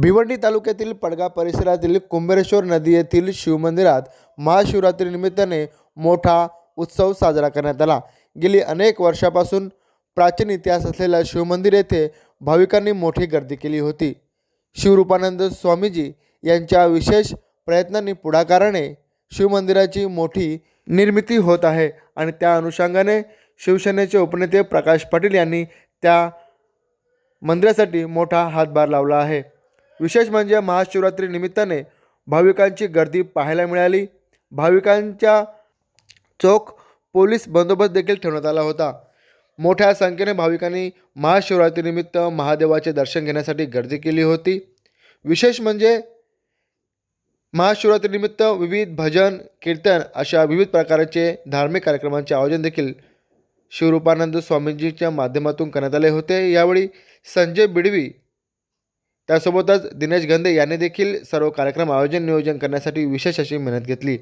भिवंडी तालुक्यातील पडगा परिसरातील कुंभेश्वर नदी येथील शिवमंदिरात महाशिवरात्रीनिमित्ताने मोठा उत्सव साजरा करण्यात आला. गेली अनेक वर्षापासून प्राचीन इतिहास असलेल्या शिवमंदिर येथे भाविकांनी मोठी गर्दी केली होती. शिवरूपानंद स्वामीजी यांच्या विशेष प्रयत्नांनी पुढाकाराने शिवमंदिराची मोठी निर्मिती होत आहे आणि त्या अनुषंगाने शिवसेनेचे उपनेते प्रकाश पाटील यांनी त्या मंदिरासाठी मोठा हातभार लावला आहे. विशेष म्हणजे महाशिवरात्री निमित्ताने भाविकांची गर्दी पाहायला मिळाली. भाविकांच्या चोख पोलीस बंदोबस्त देखील ठेवण्यात आला होता. मोठ्या संख्येने भाविकांनी महाशिवरात्रीनिमित्त महादेवाचे दर्शन घेण्यासाठी गर्दी केली होती. विशेष म्हणजे महाशिवरात्रीनिमित्त विविध भजन कीर्तन अशा विविध प्रकारचे धार्मिक कार्यक्रमांचे आयोजन देखील शिवरूपानंद स्वामीजीच्या माध्यमातून करण्यात आले होते. यावेळी संजय बिडवी त्यासोबतच दिनेश गंदे यांनी देखील सर्व कार्यक्रम आयोजन नियोजन करण्यासाठी विशेष अशी मेहनत घेतली.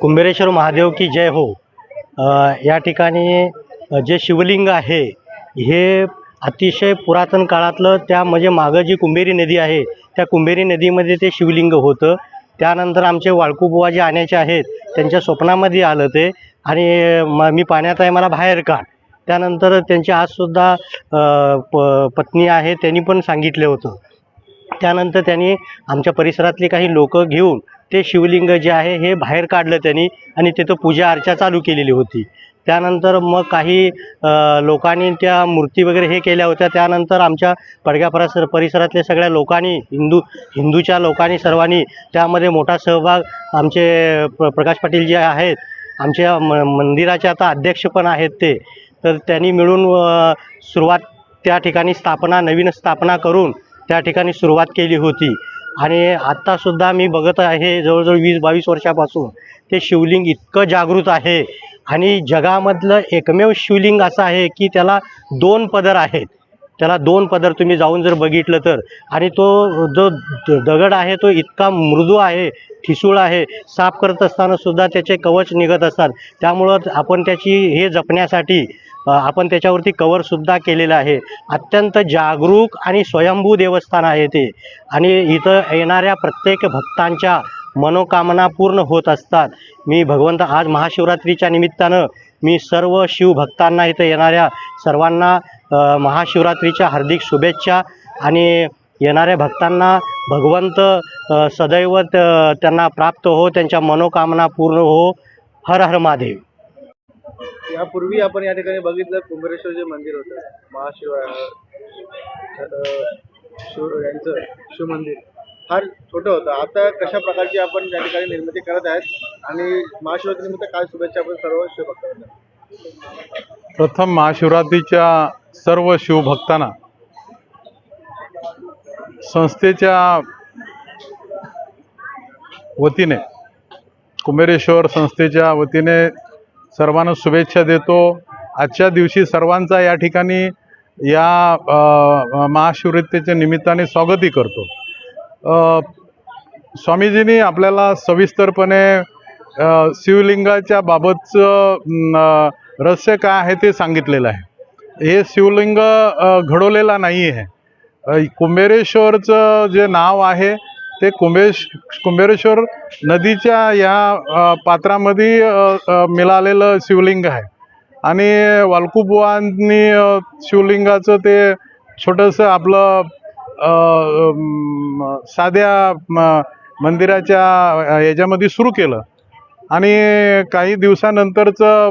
कुंभेरेश्वर महादेव की जय हो. या ठिकाणी जे शिवलिंग आहे हे अतिशय पुरातन काळातलं त्या म्हणजे मागं जी कुंभेरी नदी आहे त्या कुंभेरी नदीमध्ये ते शिवलिंग होतं. त्यानंतर आमचे वाळकूबुवा जे आणायचे आहेत त्यांच्या स्वप्नामध्ये आलं ते. आणि म मी पाण्यात आहे मला बाहेर काढ. त्यानंतर त्यांची आजसुद्धा प पत्नी आहे त्यांनी पण सांगितलं होतं. त्यानंतर त्यांनी आमच्या परिसरातली काही लोक घेऊन ते शिवलिंग जे आहे हे बाहेर काढलं त्यांनी आणि तिथं पूजा अर्चा चालू केलेली होती. त्यानंतर मग काही लोकांनी त्या मूर्ती वगैरे हे केल्या होत्या. त्यानंतर आमच्या पडग्या परिसर परिसरातल्या सगळ्या लोकांनी हिंदू हिंदूच्या लोकांनी सर्वांनी त्यामध्ये मोठा सहभाग आमचे प्र प्रकाश पाटील जे आहेत आमच्या म मंदिराचे आता अध्यक्ष पण आहेत ते. तर त्यांनी मिळून सुरुवात त्या ठिकाणी स्थापना नवीन स्थापना करून त्या ठिकाणी सुरुवात केली होती. आणि आत्तासुद्धा मी बघत आहे जवळजवळ वीस बावीस वर्षापासून ते शिवलिंग इतकं जागृत आहे. आणि जगामधलं एकमेव शिवलिंग असं आहे की त्याला दोन पदर आहेत. त्याला दोन पदर तुम्ही जाऊन जर बघितलं तर. आणि तो जो द- दगड आहे तो इतका मृदू आहे ठिसूळ आहे साफ करत असताना सुद्धा त्याचे कवच निघत असतात. त्यामुळं आपण त्याची हे जपण्यासाठी आपण त्याच्यावरती कवरसुद्धा केलेलं आहे. अत्यंत जागरूक आणि स्वयंभू देवस्थान आहे ते. आणि इथं येणाऱ्या प्रत्येक भक्तांच्या मनोकामना पूर्ण होत असतात. मी भगवंत आज महाशिवरात्रीच्या निमित्तानं मी सर्व शिवभक्तांना इथं येणाऱ्या सर्वांना महाशिवरात्रीच्या हार्दिक शुभेच्छा आणि येणाऱ्या भक्तांना भगवंत सदैव त्यांना प्राप्त हो त्यांच्या मनोकामना पूर्ण हो. हर हर महादेव. यापूर्वी आपण या ठिकाणी बघितलं कुंभरेश्वर जे मंदिर होतं महाशिव शिव यांचं शिवमंदिर फार छोटं होतं. आता कशा प्रकारची आपण या ठिकाणी निर्मिती करत आहेत आणि महाशिवरात्रीनिमित्त काय शुभेच्छा आपण सर्व शिवभक्तांना? प्रथम महाशिवरात्रीच्या सर्व शिवभक्तांना संस्थेच्या वतीने कुंभेरेश्वर संस्थेच्या वतीने सर्वांना शुभेच्छा देतो. आजच्या दिवशी सर्वांचा या ठिकाणी या अ, महाशिवरात्रीच्या निमित्ताने स्वागतही करतो. स्वामीजींनी आपल्याला सविस्तरपणे शिवलिंगाच्या बाबतचं रहस्य काय आहे ते सांगितलेलं आहे. हे शिवलिंग घडवलेला नाही आहे कुंभेरेश्वरचं जे नाव आहे ते कुंभेश कुंभेरेश्वर नदीच्या या पात्रामध्ये मिळालेलं शिवलिंग आहे. आणि वालकुबुवांनी शिवलिंगाचं ते छोटंसं आपलं साध्या म, मंदिराच्या याच्यामध्ये सुरू केलं. आणि काही दिवसानंतरचं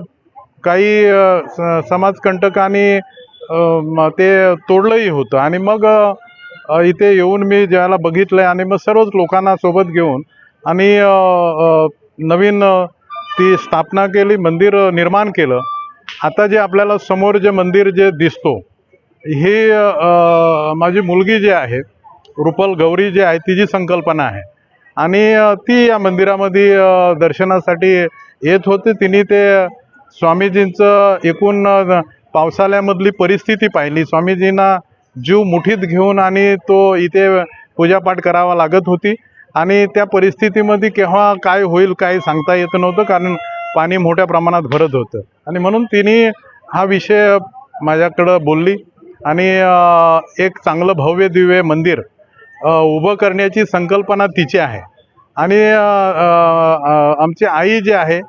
काही स- समाजकंटकांनी ते तोडलंही होतं. आणि मग इथे येऊन मी ज्याला बघितलं आणि मग सर्वच लोकांना सोबत घेऊन आणि नवीन ती स्थापना केली मंदिर निर्माण केलं. आता जे आपल्याला समोर जे मंदिर जे दिसतो ही माझी मुलगी जी आहे रुपल गौरी जी आहे तिची संकल्पना आहे. आणि ती या मंदिरामध्ये दर्शनासाठी येत होती. तिने ते स्वामीजींचं एकूण पावसाळ्यामधली परिस्थिती पाहिली. स्वामीजींना जीव मुठीत घेऊन आणि तो इथे पूजापाठ करावा लागत होती. आणि त्या परिस्थितीमध्ये केव्हा काय होईल काय सांगता येत नव्हतं कारण पाणी मोठ्या प्रमाणात भरत होतं. आणि म्हणून तिने हा विषय माझ्याकडं बोलली. आणि एक चांगलं भव्य दिव्य मंदिर उभं करण्याची संकल्पना तिची आहे. आणि आमची आई जी आहे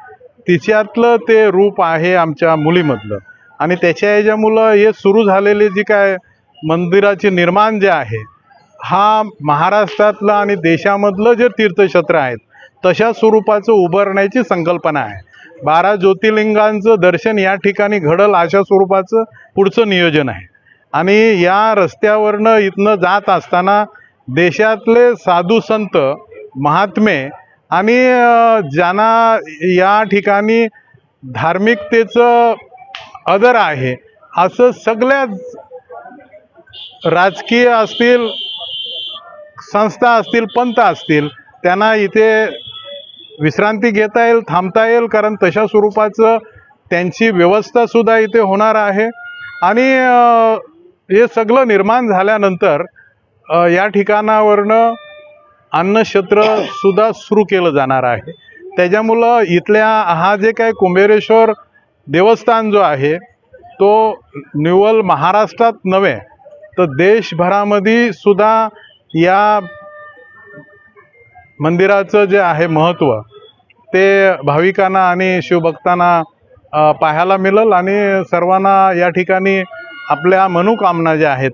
तिच्यातलं ते रूप आहे आमच्या मुलीमधलं. आणि त्याच्या ह्याच्यामुळं हे सुरू झालेले जी काय मंदिराचे निर्माण जे आहे हा महाराष्ट्रातलं आणि देशामधलं जे तीर्थक्षेत्र आहेत तशा स्वरूपाचं उभारण्याची संकल्पना आहे. बारा ज्योतिर्लिंगांचं दर्शन या ठिकाणी घडल अशा स्वरूपाचं पुढचं नियोजन आहे. आणि या रस्त्यावरनं इथनं जात असताना देशातले साधू संत महात्मे आणि ज्यांना या ठिकाणी धार्मिकतेचं आदर आहे असं सगळ्याच राजकीय असतील संस्था असतील पंथ असतील त्यांना इथे विश्रांती घेता येईल थांबता येईल कारण तशा स्वरूपाचं त्यांची व्यवस्थासुद्धा इथे होणार आहे. आणि हे सगळं निर्माण झाल्यानंतर या ठिकाणावरनं अन्नक्षेत्रसुद्धा सुरू केलं जाणार आहे. त्याच्यामुळं इथल्या हा जे काय कुंभेरेश्वर देवस्थान जो आहे तो निव्वळ महाराष्ट्रात नव्हे तर देशभरामध्ये सुद्धा या मंदिराचं जे आहे महत्त्व ते भाविकांना आणि शिवभक्तांना पाहायला मिळेल आणि सर्वांना या ठिकाणी आपल्या मनोकामना ज्या आहेत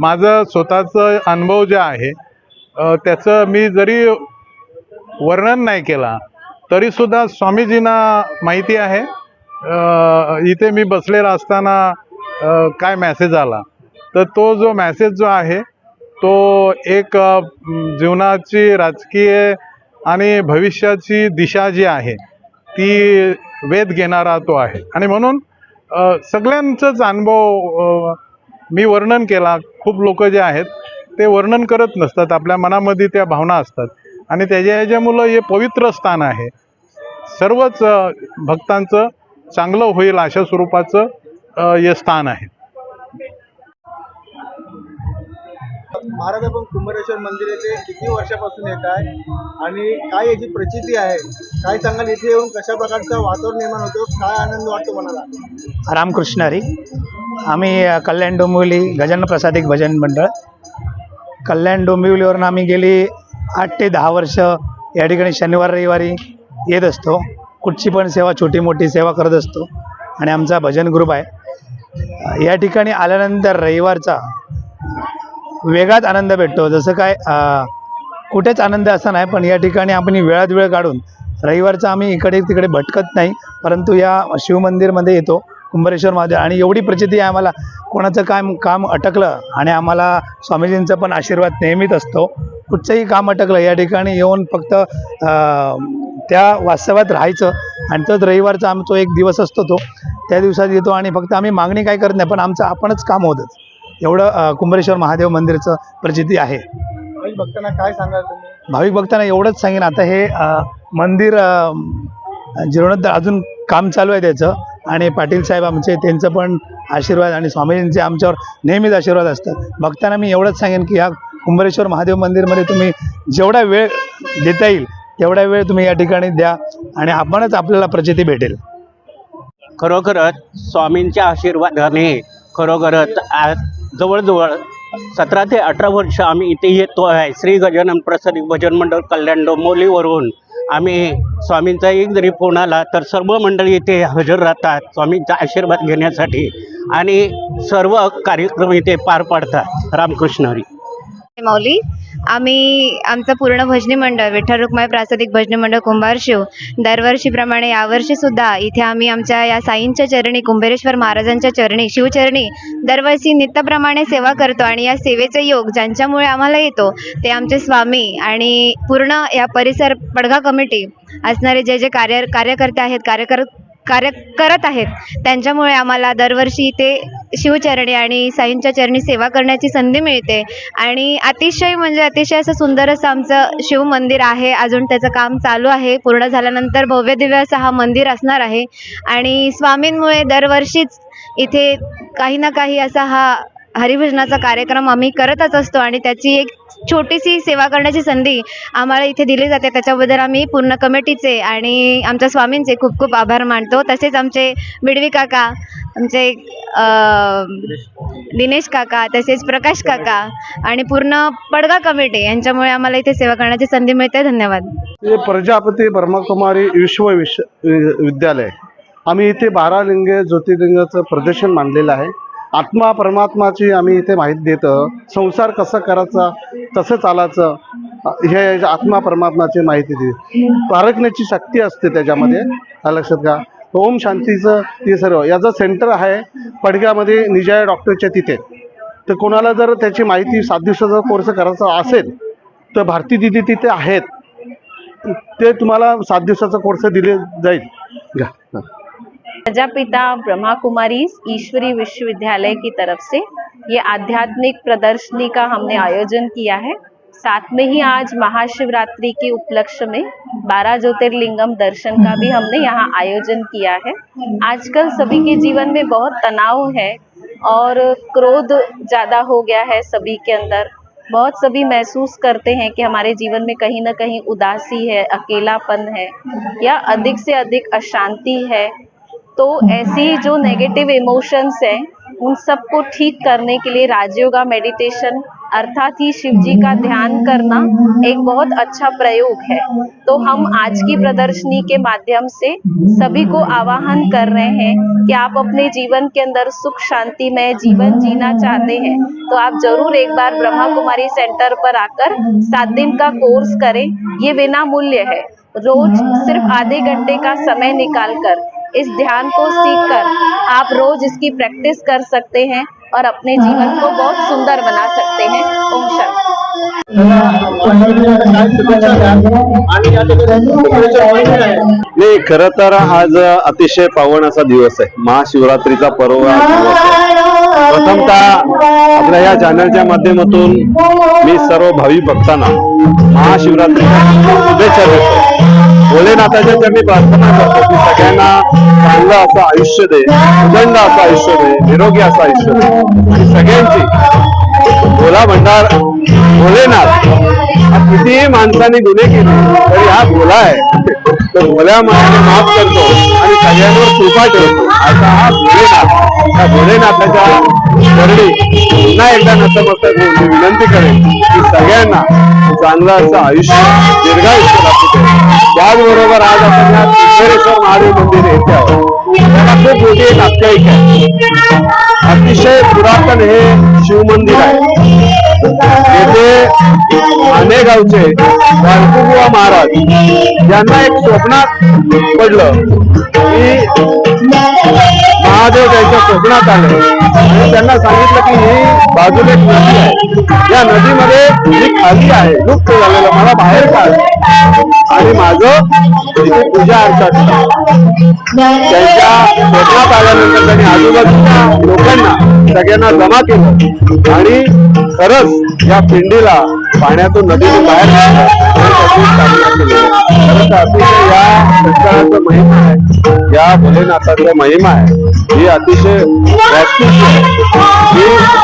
माझं स्वतःचं अनुभव जे आहे त्याचं मी जरी वर्णन नाही केला तरीसुद्धा स्वामीजींना माहिती आहे. इथे मी बसलेला असताना काय मॅसेज आला? तर तो जो मॅसेज जो आहे तो एक जीवनाची राजकीय आणि भविष्याची दिशा जी आहे ती वेध घेणारा तो आहे. आणि म्हणून सगळ्यांचाच अनुभव मी वर्णन केला. खूप लोक जे आहेत ते वर्णन करत नसतात. आपल्या मनामध्ये त्या भावना असतात. आणि त्याच्या ह्याच्यामुळं हे पवित्र स्थान आहे. सर्वच भक्तांचं चांगलं होईल अशा स्वरूपाचं हे स्थान आहे. महाराज आपण कुंभरेश्वर मंदिर येथे किती वर्षापासून येत आहे आणि काय याची प्रचिती आहे? काय सांगाल? इथे येऊन कशा प्रकारचं वातावरण निर्माण होतो? काय आनंद वाटतो मनाला? रामकृष्ण हरी आम्ही कल्याण डोंबिवली गजानन प्रसादिक भजन मंडळ. कल्याण डोंबिवलीवरून आम्ही गेली आठ ते दहा वर्ष या ठिकाणी शनिवार रविवारी येत असतो. कुठची पण सेवा छोटी मोठी सेवा करत असतो. आणि आमचा भजन ग्रुप आहे. या ठिकाणी आल्यानंतर रविवारचा वेगळाच आनंद भेटतो. जसं काय कुठेच आनंद असा नाही पण या ठिकाणी आपण वेळात वेळ काढून रविवारचा आम्ही इकडे तिकडे भटकत नाही परंतु या शिवमंदिरमध्ये येतो कुंभरेश्वर महादेव. आणि एवढी प्रचिती आहे आम्हाला कोणाचं काय काम अटकलं आणि आम्हाला स्वामीजींचा पण आशीर्वाद नेहमीच असतो. कुठचंही काम अटकलं या ठिकाणी येऊन फक्त त्या वास्तवात राहायचं आणि तोच रविवारचा आमचा एक दिवस असतो तो. त्या दिवसात येतो आणि फक्त आम्ही मागणी काय करत नाही पण आमचं आपणच काम होतच. एवढं कुंभरेश्वर महादेव मंदिरचं प्रचिती आहे. भाविक भक्तांना काय सांगाल तुम्ही? भाविक भक्तांना एवढंच सांगेन. आता हे अ, मंदिर अ, जीर्णोद्धार अजून काम चालू आहे त्याचं. आणि पाटील साहेब आमचे त्यांचं पण आशीर्वाद आणि स्वामीजींचे आमच्यावर नेहमीच आशीर्वाद असतात. भक्तांना मी एवढंच सांगेन की ह्या कुंभरेश्वर महादेव मंदिरमध्ये तुम्ही जेवढा वेळ देता येईल तेवढा वेळ तुम्ही या ठिकाणी द्या आणि आपणच आपल्याला प्रचिती भेटेल. खरोखरच स्वामींच्या आशीर्वादाने खरोखरच आज जवळजवळ सतरा ते अठरा वर्ष आम्ही इथे येतो आहे. श्री गजानन प्रसाद भजन मंडळ कल्याण डोंबोलीवरून आम्ही स्वामींचा एक जरी फोन आला तर सर्व मंडळी इथे हजर राहतात स्वामींचा आशीर्वाद घेण्यासाठी. आणि सर्व कार्यक्रम इथे पार पाडतात. रामकृष्ण हरी. माऊली. आम्ही आमचं पूर्ण भजनी मंडळ विठ्ठल रुक्माई प्रासादिक भजनी मंडळ कुंभारशिव दरवर्षीप्रमाणे यावर्षी सुद्धा इथे आम्ही आमच्या या साईंच्या चरणी कुंभेरेश्वर महाराजांच्या चरणी शिवचरणी दरवर्षी नित्यप्रमाणे सेवा करतो आणि या सेवेचा योग ज्यांच्यामुळे आम्हाला येतो ते आमचे स्वामी आणि पूर्ण या परिसर पडगा कमिटी असणारे जे जे कार्य कार्यकर्ते आहेत कार्यकर कार्य करत आहेत. त्यांच्यामुळे आम्हाला दरवर्षी इथे शिवचरणी आणि साईंच्या चरणी सेवा करण्याची संधी मिळते. आणि अतिशय म्हणजे अतिशय असं सुंदर असं आमचं शिवमंदिर आहे. अजून त्याचं काम चालू आहे. पूर्ण झाल्यानंतर भव्य दिव्य असं हा मंदिर असणार आहे. आणि स्वामींमुळे दरवर्षीच इथे काही ना काही असा हा हरिभजनाचा कार्यक्रम आम्ही करतच असतो आणि त्याची एक छोटीशी सेवा करण्याची संधी आम्हाला इथे दिली जाते. त्याच्याबद्दल आम्ही पूर्ण कमिटीचे आणि आमच्या स्वामींचे खूप खूप आभार मानतो. तसेच आमचे बिडवी काका आमचे दिनेश काका तसेच प्रकाश काका आणि पूर्ण पडगा कमिटी यांच्यामुळे आम्हाला इथे सेवा करण्याची संधी मिळते. धन्यवाद. प्रजापती ब्रह्मकुमारी विश्व विश्व विद्यालय. आम्ही इथे बारा लिंगे ज्योतिर्लिंगाचं प्रदर्शन मांडलेलं आहे. आत्मा परमात्माची आम्ही इथे माहिती देतो. संसार कसं करायचा कसं चालायचं हे आत्मा परमात्माची माहिती दे पारखण्याची शक्ती असते त्याच्यामध्ये. लक्षात का ओम शांतीचं ते सर्व. याचं सेंटर आहे पडग्यामध्ये निजाया डॉक्टरच्या तिथे. तर कोणाला जर त्याची माहिती सात दिवसाचा कोर्स करायचा असेल तर भारती दिदी तिथे आहेत. ते तुम्हाला सात दिवसाचा कोर्स दिले जाईल. घ्या. प्रजापिता ब्रह्मा कुमारी ईश्वरी विश्वविद्यालय की तरफ़ से ये आध्यात्मिक प्रदर्शनी का हमने आयोजन किया है। साथ में ही आज महाशिवरात्रि के उपलक्ष्य में बारह ज्योतिर्लिंगम दर्शन का भी हमने यहाँ आयोजन किया है। आजकल सभी के जीवन में बहुत तनाव है और क्रोध ज़्यादा हो गया है सभी के अंदर। बहुत सभी महसूस करते हैं कि हमारे जीवन में कहीं ना कहीं उदासी है, अकेलापन है या अधिक से अधिक अशांति है। तो ऐसी जो नेगेटिव इमोशंस हैं, उन सबको ठीक करने के लिए राजयोगा मेडिटेशन अर्थात ही शिव जी का ध्यान करना एक बहुत अच्छा प्रयोग है। तो हम आज की प्रदर्शनी के माध्यम से सभी को आवाहन कर रहे हैं कि आप अपने जीवन के अंदर सुख शांति में जीवन जीना चाहते हैं तो आप ज़रूर एक बार ब्रह्मा कुमारी सेंटर पर आकर सात दिन का कोर्स करें। ये बिना मूल्य है। रोज सिर्फ़ आधे घंटे का समय निकालकर इस ध्यान को सीखकर आप रोज इसकी प्रैक्टिस कर सकते हैं और अपने जीवन को बहुत सुंदर बना सकते हैं। ओम शांति नाही खर तर आज अतिशय पावन असा दिवस आहे महाशिवरात्रीचा पर्व दिवस आहे प्रथमतः आपल्या या चॅनलच्या माध्यमातून मी सर्व भावी भक्तांना महाशिवरात्रीच्या शुभेच्छा देतो. भोलेनाथाच्या चरणी प्रार्थना करतो की सगळ्यांना चांगलं असं आयुष्य दे उदंड असं आयुष्य दे निरोगी असं आयुष्य दे. आणि सगळ्यांची भोला भंडार भोलेनाथ कितीही माणसाने गुन्हे केले तरी हा भोला आहे. तो भोल्या मायाने माफ करतो आणि सगळ्यांवर कृपा ठेवतो. असा हा भोलेनाथ. त्या भोलेनाथाच्या चरणी पुन्हा एकदा नतमस्तक होऊन मी विनंती करेन की सगळ्यांना चांगलं असं आयुष्य दीर्घायुष्य लाभू दे त्याचबरोबर आज आपण या सिद्धेश्वर महादेव मंदिर येथे आहोत. त्याला खूप मोठी एक आख्यायिक आहे. अतिशय पुरातन हे शिवमंदिर आहे. येथे अनेक गावचे महाराज यांना एक स्वप्नात पडलं की महादेव त्यांच्या स्वप्नात आले. आणि त्यांना सांगितलं की ही बाजूला एक नदी आहे. या नदीमध्ये मी खाली आहे. लुप्त झालेलं मला बाहेर काढ. आणि माझं तिथे पूजा अर्चा त्यांच्या स्वप्नात आल्यानंतर त्यांनी आजूबाजूच्या लोकांना सगळ्यांना जमा केलं. आणि खरंच या पिंडीला पाण्यातून नदीतून बाहेर काढलं. स्थापना अतिशय या महिमा आहे. या भोलेनाथाचा महिमा आहे. ही अतिशय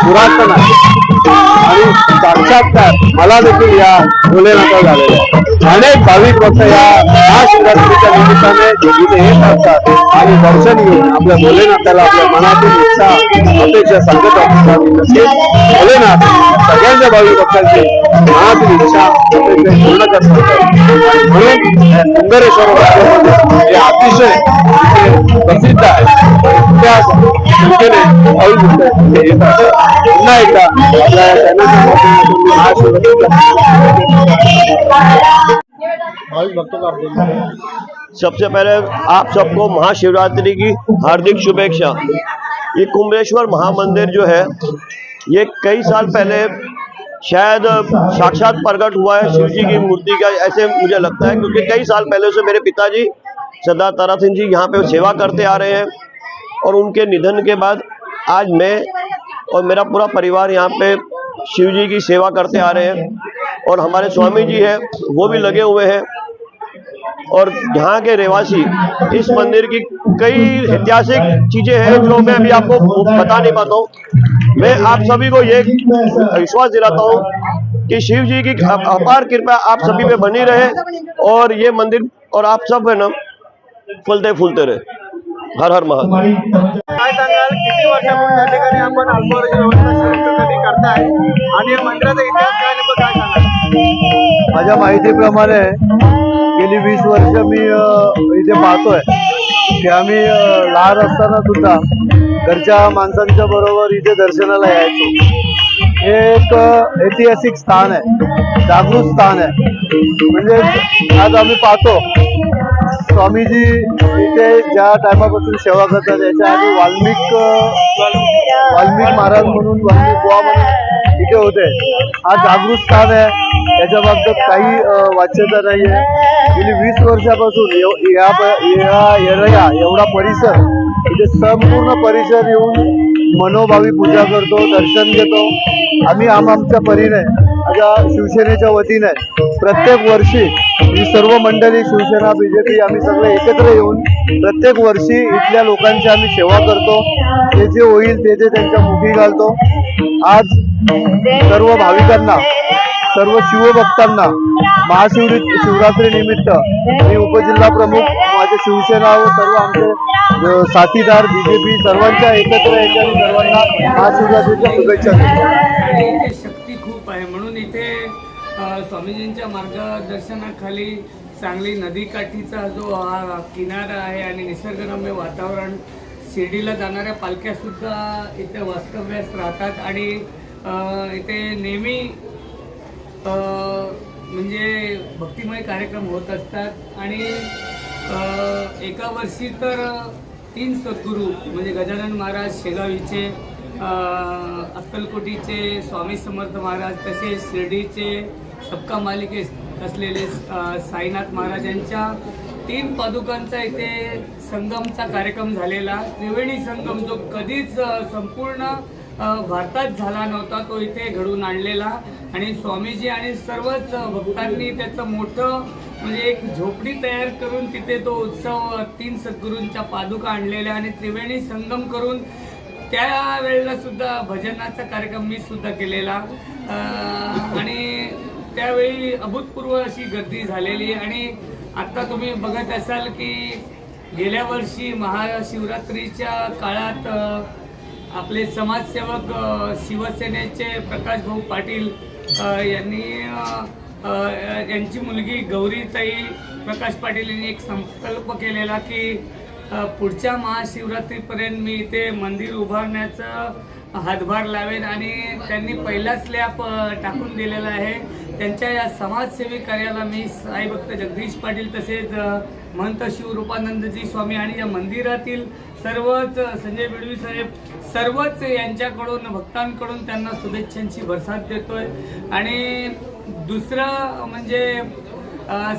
पुरातन आहे. आणि साक्षात्कार मला देखील या भोलेनाथा झालेला आहे. अनेक भाविक भक्त या महाशिवरात्रीच्या निमित्ताने इथे येत असतात आणि दर्शन घेऊन आपल्या भोलेनाथाला आपल्या मनातील इच्छा अपेक्षा सांगत असतात नक्कीच भोलेनाथ सगळ्यांच्या भाविक भक्तांची मनातील इच्छा अपेक्षा पूर्ण करतात. आणि म्हणून सुंदरेश्वर हे अतिशय प्रसिद्ध आहे त्या संख्येने भाविक भक्त येत असतात पुन्हा एकदा सबसे पहले आप सबको महाशिवरात्रि की हार्दिक शुभेच्छा। ये कुंभेश्वर महामंदिर जो है, ये कई साल पहले शायद साक्षात प्रकट हुआ है शिव जी की मूर्ति का, ऐसे मुझे लगता है, क्योंकि कई साल पहले से मेरे पिताजी सरदार तारा सिंह जी यहाँ पे सेवा करते आ रहे हैं और उनके निधन के बाद आज मैं और मेरा पूरा परिवार यहाँ पे शिव जी की सेवा करते आ रहे हैं। और हमारे स्वामी जी है, वो भी लगे हुए हैं। और यहाँ के रहवासी, इस मंदिर की कई ऐतिहासिक चीज़ें हैं जो मैं अभी आपको बता नहीं पाता हूँ। मैं आप सभी को ये विश्वास दिलाता हूँ कि शिव जी की अपार कृपा आप सभी पे बनी रहे और ये मंदिर और आप सब है ना, फलते फूलते रहे। हर हर महादेव. काय सांगाल? किती वर्षापासून या ठिकाणी आपण अल्पवयीन व्यवस्था कधी करताय? आणि या मंदिराचा इतिहास काय नेमकं काय सांगाल? माझ्या माहितीप्रमाणे गेली वीस वर्ष मी इथे पाहतोय की आम्ही लहान असताना सुद्धा घरच्या माणसांच्या बरोबर इथे दर्शनाला यायचो. हे एक ऐतिहासिक स्थान आहे जागृत स्थान आहे. म्हणजे आज आम्ही पाहतो स्वामीजी इथे ज्या टायमापासून सेवा करतात याच्या आधी वाल्मिक वाल्मिक महाराज म्हणून वाल्मिक बुवा म्हणून इथे होते. हा जागृत स्थान आहे. याच्या बाबतीत काही वाच्यता नाही आहे गेली वीस वर्षापासून या प- एवढा परिसर इथे संपूर्ण परिसर येऊन मनोभावी पूजा करतो दर्शन घेतो. आम्ही आम आमच्या परीने माझ्या शिवसेनेच्या वतीने प्रत्येक वर्षी ही सर्व मंडळी शिवसेना बीजेपी आम्ही सगळे एकत्र येऊन प्रत्येक वर्षी इथल्या लोकांची आम्ही सेवा करतो. ते जे होईल ते ते त्यांच्या मुखी घालतो. आज सर्व भाविकांना सर्व शिवभक्तांना महाशिवरी शिवरात्री निमित्त मी उपजिल्हा प्रमुख माझे शिवसेना व सर्व आमचे बी साथीदार बीजेपी सर्वांच्या एकत्र याच्याने सर्वांना महाशिवरात्रीच्या शुभेच्छा स्वामीजींच्या मार्गदर्शनाखाली चांगली नदीकाठीचा जो हा किनारा आहे आणि निसर्गरम्य वातावरण शिर्डीला जाणाऱ्या पालख्यासुद्धा इथे वास्तव्यास राहतात आणि इथे नेहमी म्हणजे भक्तिमय कार्यक्रम होत असतात. आणि एका वर्षी तर तीन सद्गुरू म्हणजे गजानन महाराज शेगावीचे अक्कलकोटीचे स्वामी समर्थ महाराज तसेच शिर्डीचे सबका मालिके असलेले साईनाथ महाराजांच्या तीन पादुकांचा इथे संगमचा कार्यक्रम झालेला. त्रिवेणी संगम जो कधीच संपूर्ण भारतात झाला नव्हता तो इथे घडून आणलेला. आणि स्वामीजी आणि सर्वच भक्तांनी त्याचं मोठं म्हणजे एक झोपडी तयार करून तिथे तो उत्सव तीन सद्गुरूंच्या पादुका आणलेल्या आणि त्रिवेणी संगम करून त्यावेळेला सुद्धा भजनाचा कार्यक्रम मी सुद्धा केलेला. आणि त्यावेळी अभूतपूर्व अशी गर्दी झालेली आणि आता तुम्ही बघत असाल की गेल्या वर्षी महाशिवरात्रीच्या काळात आपले समाजसेवक शिवसेनेचे प्रकाश भाऊ पाटील यांनी यांची मुलगी गौरीताई प्रकाश पाटील यांनी एक संकल्प केलेला की पुढच्या महाशिवरात्रीपर्यंत मी इथे मंदिर उभारण्याचं हातभार लावेन आणि त्यांनी पहिला स्लॅब टाकून दिलेला आहे. त्यांच्या या समाजसेवी कार्याला मी साई भक्त जगदीश पाटील तसेच अ, महंत शिवरूपानंदजी स्वामी आणि या मंदिरातील सर्वच संजय बिडवी साहेब सर्वच यांच्याकडून भक्तांकडून त्यांना शुभेच्छांची भरसाद देतोय. आणि दुसरं म्हणजे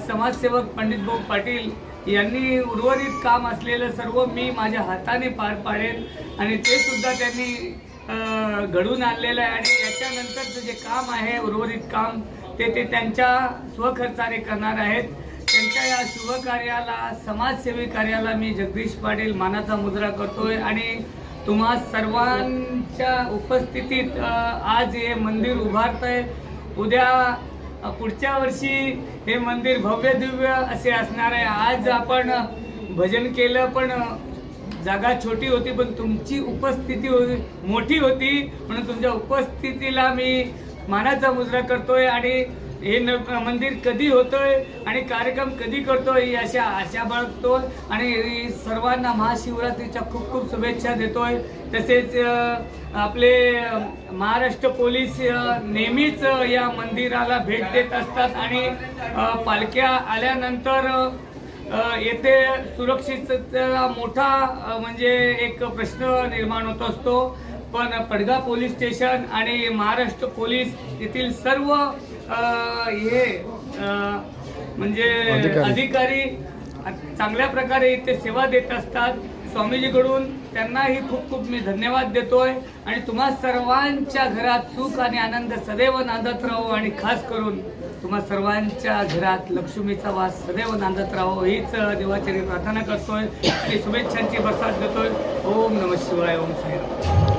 समाजसेवक पंडित भाऊ पाटील यांनी उर्वरित काम असलेलं सर्व मी माझ्या हाताने पार पाडेन आणि ते सुद्धा त्यांनी घडून आणलेलं आहे. आणि याच्यानंतरचं जे काम आहे उर्वरित काम ते ते त्यांच्या स्वखर्चाने करणार आहेत. त्यांच्या या शुभकार्याला समाजसेवी कार्याला मी जगदीश पाटील मानाचा मुजरा करतोय. आणि तुम्हा सर्वांच्या उपस्थितीत आज हे मंदिर उभारतंय. उद्या पुढच्या वर्षी हे मंदिर भव्य दिव्य असे असणार आहे. आज आपण भजन केलं पण जागा छोटी होती पण तुमची उपस्थिती होती मोठी होती. म्हणून तुमच्या उपस्थितीला मी मानाचा मुजरा करतोय आणि हे न मंदिर कधी होतोय आणि कार्यक्रम कधी करतोय अशा आशा बाळगतोय. आणि सर्वांना महाशिवरात्रीच्या खूप खूप शुभेच्छा देतोय. तसेच आपले महाराष्ट्र पोलीस नेहमीच या मंदिराला भेट देत असतात आणि पालख्या आल्यानंतर येथे सुरक्षिततेचा मोठा म्हणजे एक प्रश्न निर्माण होत असतो. पण पडगा पोलीस स्टेशन आणि महाराष्ट्र पोलीस येथील सर्व हे म्हणजे अधिकारी. चांगल्या प्रकारे इथे सेवा देत असतात. स्वामीजीकडून त्यांनाही खूप खूप मी धन्यवाद देतोय. आणि तुम्हा सर्वांच्या घरात सुख आणि आनंद सदैव नांदत राहो आणि खास करून तुम्हा सर्वांच्या घरात लक्ष्मीचा वास सदैव नांदत राहो. हीच देवाची प्रार्थना करतोय. आणि शुभेच्छांची बरसात देतोय. ओम नम शिवाय. ओम साईराम